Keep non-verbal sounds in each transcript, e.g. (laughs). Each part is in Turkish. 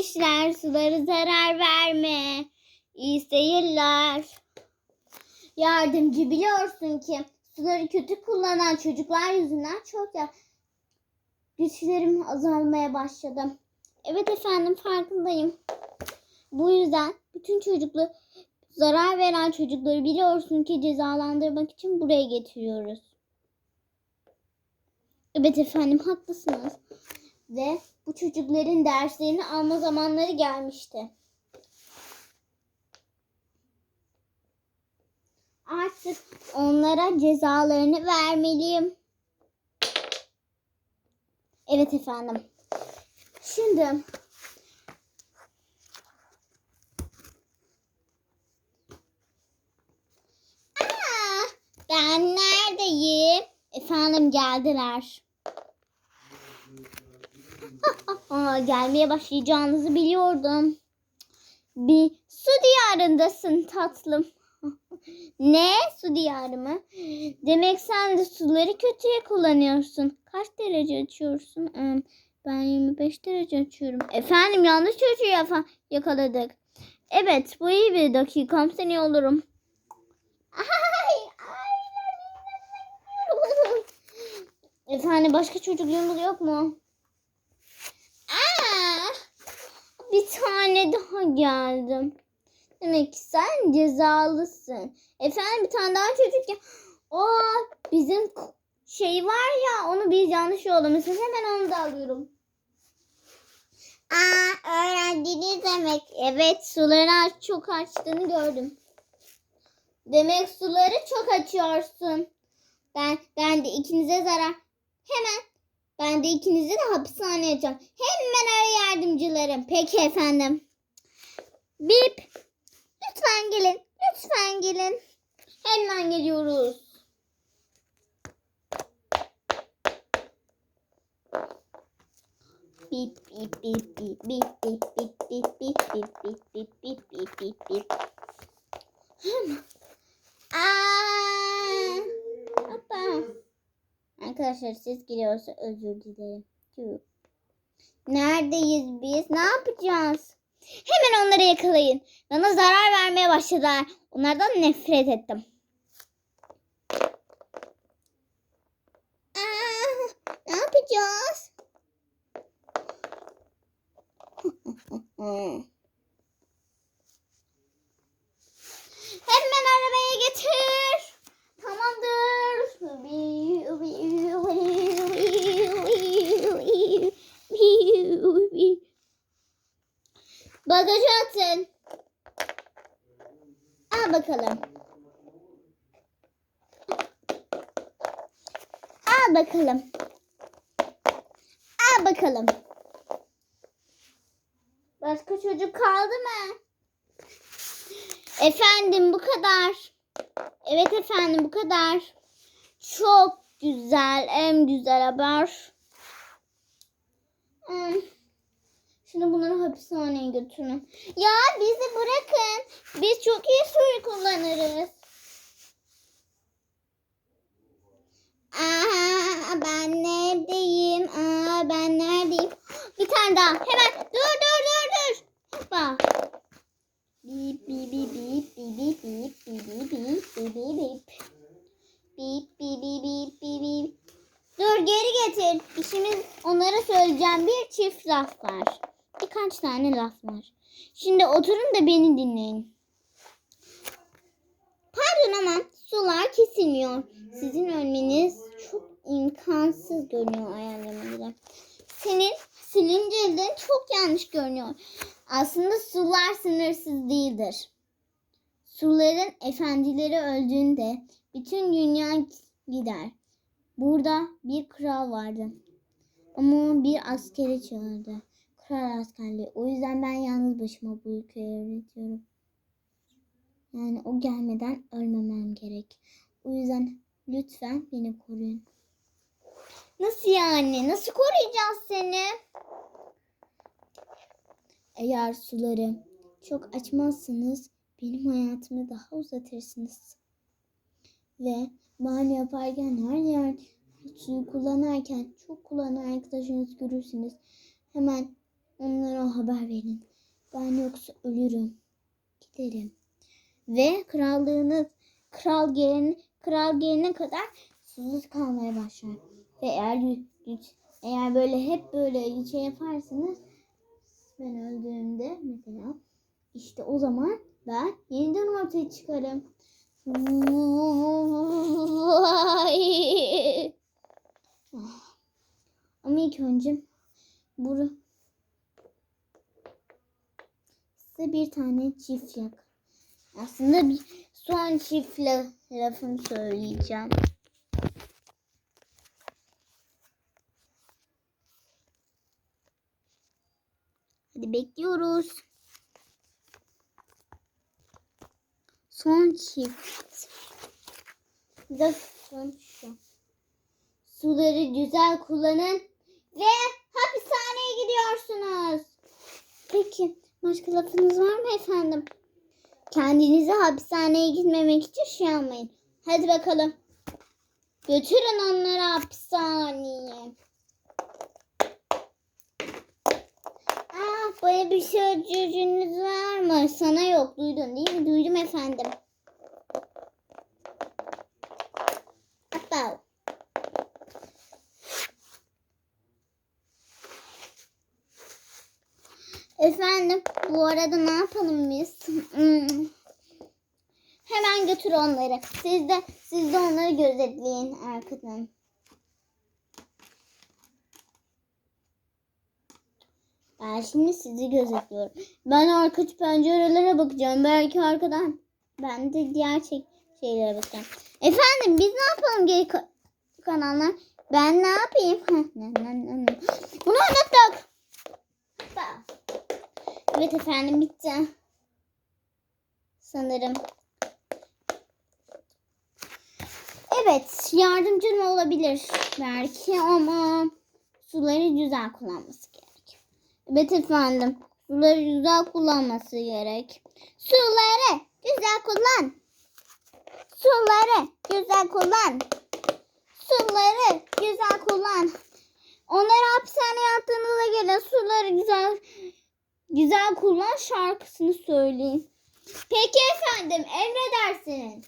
İşler suları zarar verme. İyi seyirler. Yardımcı biliyorsun ki suları kötü kullanan çocuklar yüzünden çok ya güçlerim azalmaya başladı. Evet efendim farkındayım. Bu yüzden bütün çocuklu zarar veren çocukları biliyorsun ki cezalandırmak için buraya getiriyoruz. Evet efendim haklısınız. Ve bu çocukların derslerini alma zamanları gelmişti. Artık onlara cezalarını vermeliyim. Evet efendim. Şimdi Aa, ben neredeyim? Efendim geldiler. Aa, gelmeye başlayacağınızı biliyordum. Bir su diyarındasın tatlım. ne? Su diyarı mı? Demek sen de suları kötüye kullanıyorsun. Kaç derece açıyorsun? Ee, Ben 25 derece açıyorum. Efendim yanlış çocuğu yakaladık. Evet bu iyi bir dakikam seni olurum. Efendim başka çocukluğunuz yok mu? Aa, bir tane daha geldim. Demek ki sen cezalısın. Efendim bir tane daha çocuk ya. O bizim şey var ya onu biz yanlış yollamışız. Hemen onu da alıyorum. Aa öğrendiniz demek. Evet suları çok açtığını gördüm. Demek suları çok açıyorsun. Ben ben de ikinize zarar. Hemen ben de ikinizi de hapishaneye atacağım. Ara yardımcılarım. Peki efendim. Bip. Lütfen gelin. Lütfen gelin. Hemen geliyoruz. Bip bip bip bip bip bip bip bip bip bip bip bip bip bip bip. Aa! Hoppa. Arkadaşlar ses geliyorsa özür dilerim. Tüh. Neredeyiz biz? Ne yapacağız? Hemen onları yakalayın. Bana zarar vermeye başladılar. Onlardan nefret ettim. Aa, ne yapacağız? (laughs) Hemen arabaya getir. Tamamdır. Bagaja atın. Al bakalım. Al bakalım. Al bakalım. Başka çocuk kaldı mı? Efendim bu kadar. Evet efendim bu kadar. Çok güzel, en güzel haber. Hmm. Şimdi bunları hapishaneye götürün. Ya bizi bırakın. Biz çok iyi suyu kullanırız. Aa, ben neredeyim? Aa, ben neredeyim? Bir tane daha. Hemen dur dur dur dur. Hoppa. Bip bip bip bip bip bip bip bip bip bip bip bip. Bip bip bip bip bip bip. Dur geri getir. İşimiz onlara söyleyeceğim bir çift laf var. Birkaç tane laf var. Şimdi oturun da beni dinleyin. Pardon ama sular kesilmiyor. Sizin ölmeniz çok imkansız görünüyor ayarlama göre. Senin silindirden çok yanlış görünüyor. Aslında sular sınırsız değildir. Suların efendileri öldüğünde bütün dünya gider. Burada bir kral vardı. Ama bir askeri çağırdı. Kral askerliği. O yüzden ben yalnız başıma bu ülkeyi yönetiyorum. Yani o gelmeden ölmemem gerek. O yüzden lütfen beni koruyun. Nasıl yani? Nasıl koruyacağız seni? Eğer suları çok açmazsanız benim hayatımı daha uzatırsınız. Ve banyo yaparken her yer suyu kullanırken çok kullanan arkadaşınız görürsünüz. Hemen Onlara haber verin. Ben yoksa ölürüm. Giderim. Ve krallığınız kral gelene, kral gelene kadar susuz kalmaya başlar. Ve eğer eğer böyle hep böyle şey yaparsanız ben öldüğümde mesela işte o zaman ben yeniden ortaya çıkarım. Vay. Ama ilk önce buru size bir tane çift yak. Aslında bir son çift la- lafım söyleyeceğim. Hadi bekliyoruz. Son çift. Son şu. Suları güzel kullanın ve hapishaneye gidiyorsunuz. Peki başka lafınız var mı efendim? Kendinizi hapishaneye gitmemek için şey almayın. Hadi bakalım. Götürün onları hapishaneye. Aa, böyle bir sözcüğünüz var mı? Sana yok. Duydun değil mi? Duydum efendim. Hatta Efendim bu arada ne yapalım biz? Hmm. Hemen götür onları. Siz de siz de onları gözetleyin arkadan. Ben şimdi sizi gözetliyorum. Ben arka pencerelere bakacağım. Belki arkadan. Ben de diğer şey, şeylere bakacağım. Efendim biz ne yapalım geri ka- kanallar? Ben ne yapayım? Bunu unuttuk. Hoppa. Evet efendim bitti. Sanırım. Evet yardımcım olabilir belki ama suları güzel kullanması gerek. Evet efendim suları güzel kullanması gerek. Suları güzel kullan. Suları güzel kullan. Suları güzel kullan. Onları hapishaneye attığınızda gelen suları güzel güzel kullan şarkısını söyleyin. Peki efendim emredersiniz.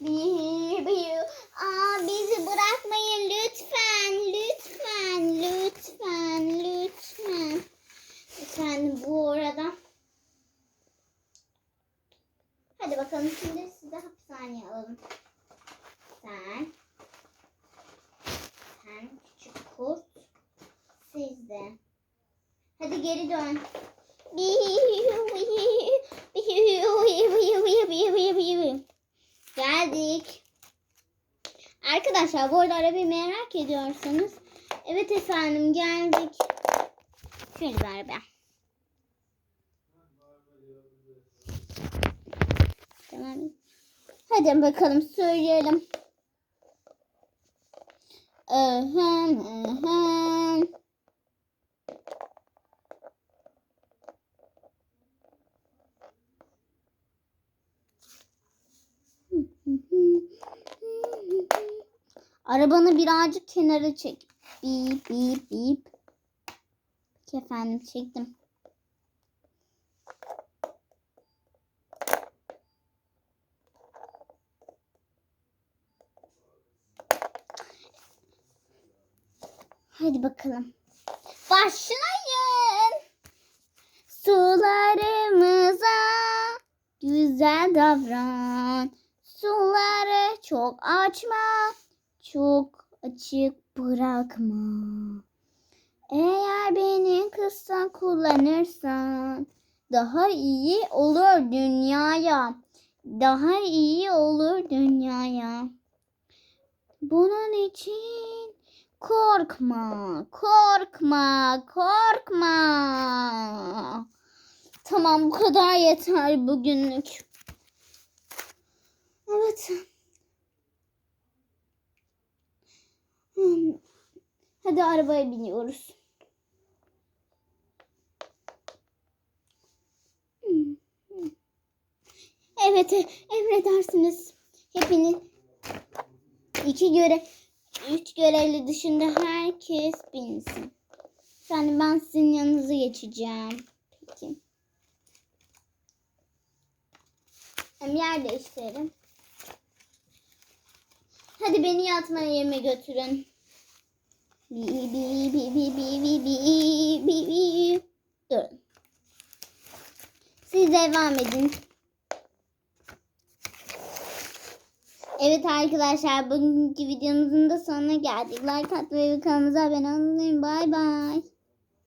Bir, bir, aa, bizi bırakmayın lütfen, lütfen, lütfen, lütfen. Efendim bu arada. Hadi bakalım şimdi sizi hapishaneye alalım. Sen, sen küçük kurt, siz de. Hadi geri dön. Geldik. Arkadaşlar bu arada arabayı merak ediyorsanız. Evet efendim geldik. Şöyle bir araba. Tamam. Hadi bakalım söyleyelim. Ahem, ahem. Arabanı birazcık kenara çek. Bip bip bip. Peki efendim çektim. Hadi bakalım. Başlayın. Sularımıza güzel davran. Suları çok açma, çok açık bırakma. Eğer beni kısa kullanırsan daha iyi olur dünyaya. Daha iyi olur dünyaya. Bunun için korkma, korkma, korkma. Tamam bu kadar yeter bugünlük. Evet. Hadi arabaya biniyoruz. Evet, emredersiniz. Hepiniz iki göre üç görevli dışında herkes binsin. Yani ben sizin yanınıza geçeceğim. Peki. Hem yer değiştirelim. Hadi beni yatmaya yerime götürün. Bi bi bi bi bi bi bi bi bi. Durun. Siz devam edin. Evet arkadaşlar bugünkü videomuzun da sonuna geldik. Like atmayı ve kanalımıza abone olmayı. Bay bay.